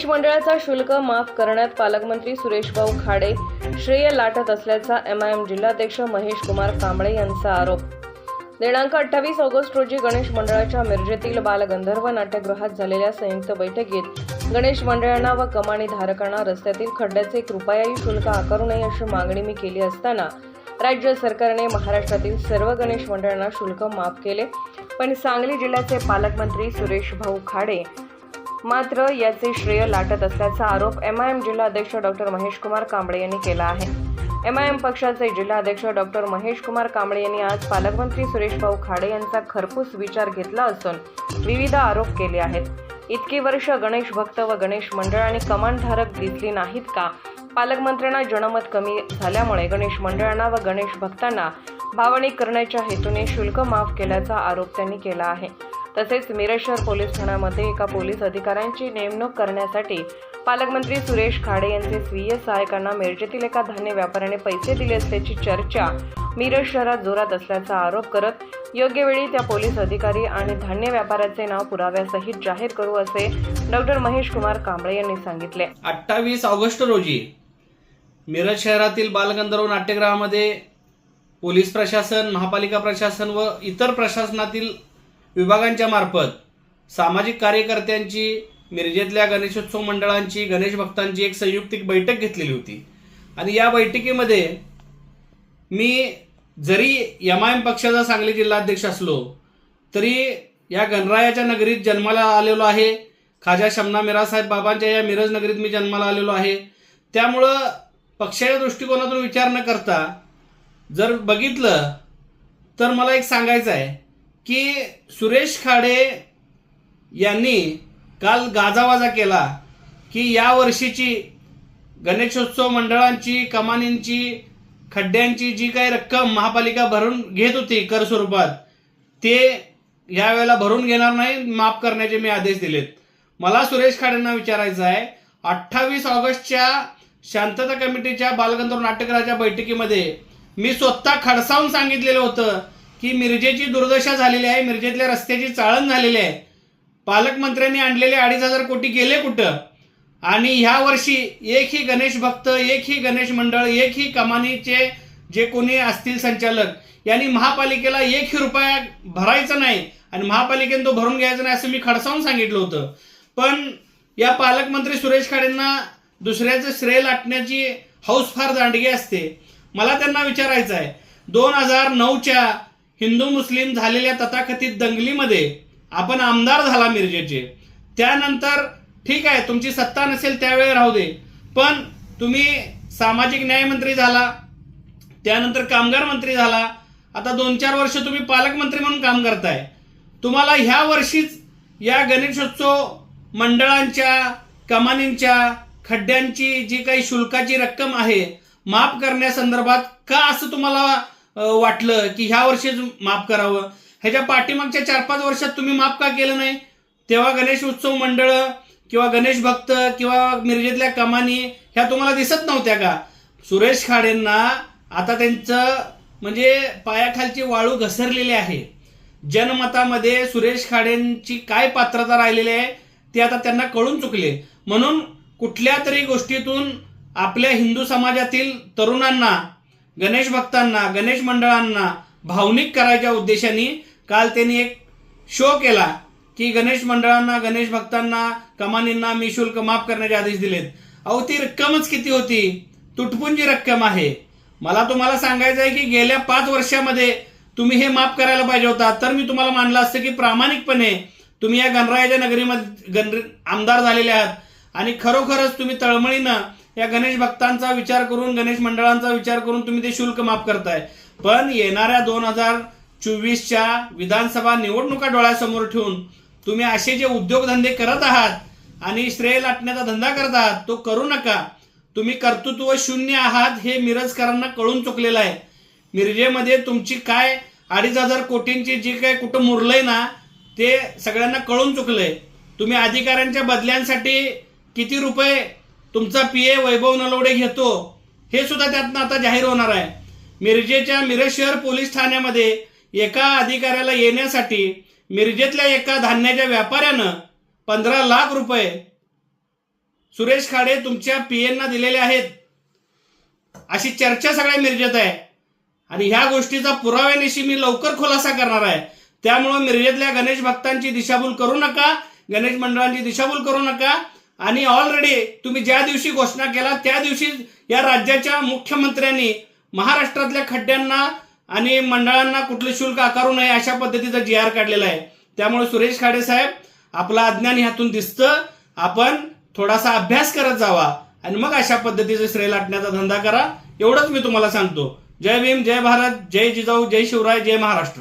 गणेश मंडळाचा शुल्क माफ करण्यात पालकमंत्री सुरेशभाऊ खाडे श्रेय लाटत असल्याचा एमआयएम जिल्हाध्यक्ष महेश कुमार कांबळे यांचा आरोप. दिनांक अठ्ठावीस ऑगस्ट रोजी गणेश मंडळाच्या मिरजेतील बालगंधर्व नाट्यगृहात झालेल्या संयुक्त बैठकीत गणेश मंडळांना व कमाणी धारकांना रस्त्यातील खड्ड्याचे एक रुपयाही शुल्क आकारू नये अशी मागणी मी केली असताना राज्य सरकारने महाराष्ट्रातील सर्व गणेश मंडळांना शुल्क माफ केले. पण सांगली जिल्ह्याचे पालकमंत्री सुरेश भाऊ खाडे मात्र याचे श्रेय लाटत असल्याचा आरोप एम आय एम जिल्हाध्यक्ष डॉक्टर महेश कुमार कांबळे यांनी केला आहे. एम आय एम पक्षाचे जिल्हाध्यक्ष डॉक्टर महेश कुमार कांबळे यांनी आज पालकमंत्री सुरेश भाऊ खाडे यांचा खरपूस विचार घेतला असून विविध आरोप केले आहेत. इतकी वर्ष गणेश भक्त व गणेश मंडळ आणि कमानधारक दिसली नाहीत का? पालकमंत्र्यांना जनमत कमी झाल्यामुळे गणेश मंडळांना व गणेश भक्तांना भावनिक करण्याच्या हेतूने शुल्क माफ केल्याचा आरोप त्यांनी केला आहे. तसेच मिरज शहर पोलीस ठाण्यामध्ये एका पोलीस अधिकाऱ्यांची नेमणूक करण्यासाठी पालकमंत्री सुरेश खाडे यांचे स्वीय सहायकांना मिरजेतील एका धान्य व्यापाऱ्याने पैसे दिले असल्याची चर्चा मिरज शहरात जोरात असल्याचा आरोप करत योग्य वेळी त्या पोलीस अधिकारी आणि धान्य व्यापाऱ्याचे नाव पुराव्यासहित जाहीर करू असे डॉक्टर महेश कुमार कांबळे यांनी सांगितले. अठ्ठावीस ऑगस्ट रोजी मिरज शहरातील बालगंधर्व नाट्यगृहामध्ये पोलीस प्रशासन महापालिका प्रशासन व इतर प्रशासनातील विभागांच्या मार्फत सामाजिक कार्यकर्त्यांची मिरजेतल्या गणेशोत्सव मंडळांची गणेश भक्तांची एक संयुक्तिक बैठक घेतलेली होती. आणि या बैठकीमध्ये मी जरी एम आय एम पक्षाचा सांगली जिल्हाध्यक्ष असलो तरी या गणरायाच्या नगरीत जन्माला आलेलो आहे. खाजा शमना मिरासाहेब बाबांच्या या मिरज नगरीत मी जन्माला आलेलो आहे. त्यामुळं पक्षाच्या दृष्टिकोनातून विचार न करता जर बघितलं तर मला एक सांगायचं आहे. की सुरेश खाडे यांनी काल गाजावाजा केला की या वर्षीची गणेशोत्सव मंडळांची कमानींची खड्ड्यांची जी काही रक्कम महापालिका भरून घेत होती कर स्वरूपात ते यावेळेला भरून घेणार नाही माफ करण्याचे मी आदेश दिलेत. मला सुरेश खाडेंना विचारायचं आहे अठ्ठावीस ऑगस्टच्या शांतता कमिटीच्या बालगंधर्व नाटकराच्या बैठकीमध्ये मी स्वतः खडसावून सांगितलेलं होतं की मिरजेची दुर्दशा झालेली आहे मिरजेतल्या रस्त्याची चाळण झालेली आहे. पालकमंत्र्यांनी आणलेले अडीच हजार कोटी गेले कुठं? आणि ह्या वर्षी एकही गणेश भक्त एकही गणेश मंडळ एकही कमानीचे जे कोणी असतील संचालक यांनी महापालिकेला एकही रुपया भरायचा नाही आणि महापालिकेने तो भरून घ्यायचा नाही असं मी खडसावून सांगितलं होतं. पण या पालकमंत्री सुरेश खाडेंना दुसऱ्याचं श्रेय लाटण्याची हौस फार दांडगी असते. मला त्यांना विचारायचं आहे दोन हजार नऊच्या हिंदू मुस्लिम झालेल्या तथाकथित दंगलीमध्ये आपण आमदार झाला मिरजेचे. त्यानंतर ठीक आहे तुमची सत्ता नसेल त्यावेळी राहू दे. पण तुम्ही सामाजिक न्याय मंत्री झाला त्यानंतर कामगार मंत्री झाला. आता दोन चार वर्ष तुम्ही पालकमंत्री म्हणून काम करताय. तुम्हाला ह्या वर्षीच या गणेशोत्सव मंडळांच्या कमानींच्या खड्ड्यांची जी काही शुल्काची रक्कम आहे माफ करण्यासंदर्भात का असं तुम्हाला वाटलं की ह्या वर्षीच माफ करावं. ह्याच्या पाठीमागच्या चार पाच वर्षात तुम्ही माफ का केलं नाही? तेव्हा गणेश उत्सव मंडळ किंवा गणेश भक्त किंवा मिरजेतल्या कमानी ह्या तुम्हाला दिसत नव्हत्या का? सुरेश खाडेंना आता त्यांचं म्हणजे पायाखालची वाळू घसरलेली आहे. जनमतामध्ये सुरेश खाडेंची काय पात्रता राहिलेली आहे ते आता त्यांना कळून चुकले. म्हणून कुठल्या तरी गोष्टीतून आपल्या हिंदू समाजातील तरुणांना गणेश भक्तांना गणेश मंडळांना भावनिक करायच्या उद्देशाने काल त्यांनी एक शो केला की गणेश मंडळांना गणेश भक्तांना कमानींना मी शुल्क माफ करण्याचे आदेश दिलेत. अहो ती रक्कमच किती होती? तुटपुंजी रक्कम आहे. मला तुम्हाला सांगायचं आहे की गेल्या पाच वर्षामध्ये तुम्ही हे माफ करायला पाहिजे होता. तर मी तुम्हाला मानलं असतं की प्रामाणिकपणे तुम्ही या गणरायाच्या नगरीमध्ये गण आमदार झालेले आहात. आणि खरोखरच तुम्ही तळमळीनं या गणेश भक्तांचा विचार करून गणेश मंडळांचा विचार करून तुम्ही ते शुल्क माफ करताय. पण येणाऱ्या दोन हजार चोवीसच्या विधानसभा निवडणुका डोळ्यासमोर ठेवून तुम्ही असे जे उद्योगधंदे करत आहात आणि श्रेय लाटण्याचा धंदा करत आहात तो करू नका. तुम्ही कर्तृत्व शून्य आहात हे मिरजकरांना कळून चुकलेलं आहे. मिरजेमध्ये तुमची काय अडीच हजार कोटींची जी काय कुठं मुरलंय ना ते सगळ्यांना कळून चुकलंय. तुम्ही अधिकाऱ्यांच्या बदल्यांसाठी किती रुपये तुमचा पी ए वैभव नलवडे घेतो. हे सुद्धा त्यातनं आता जाहीर होणार आहे. मिरजेच्या मिरज शहर पोलीस ठाण्यामध्ये एका अधिकाऱ्याला येण्यासाठी मिरजेतल्या एका धान्याच्या व्यापाऱ्यानं पंधरा लाख रुपये सुरेश खाडे तुमच्या पीएनना दिलेले आहेत. अशी चर्चा सगळ्या मिरजेत आहे. आणि ह्या गोष्टीचा पुराव्यानिशी मी लवकर खुलासा करणार आहे. त्यामुळं मिरजेतल्या गणेश भक्तांची दिशाभूल करू नका. गणेश मंडळांची दिशाभूल करू नका. आणि ऑलरेडी तुम्ही ज्या दिवशी घोषणा केला त्या दिवशी या राज्याच्या मुख्यमंत्र्यांनी महाराष्ट्रातल्या खड्ड्यांना आणि मंडळांना कुठले शुल्क आकारू नये अशा पद्धतीचा जी आर काढलेला आहे. त्यामुळे सुरेश खाडे साहेब आपलं अज्ञान ह्यातून दिसतं. आपण थोडासा अभ्यास करत जावा आणि मग अशा पद्धतीचं श्रेय लाटण्याचा धंदा करा. एवढंच मी तुम्हाला सांगतो. जय भीम जय भारत जय जिजाऊ जय शिवराय जय महाराष्ट्र.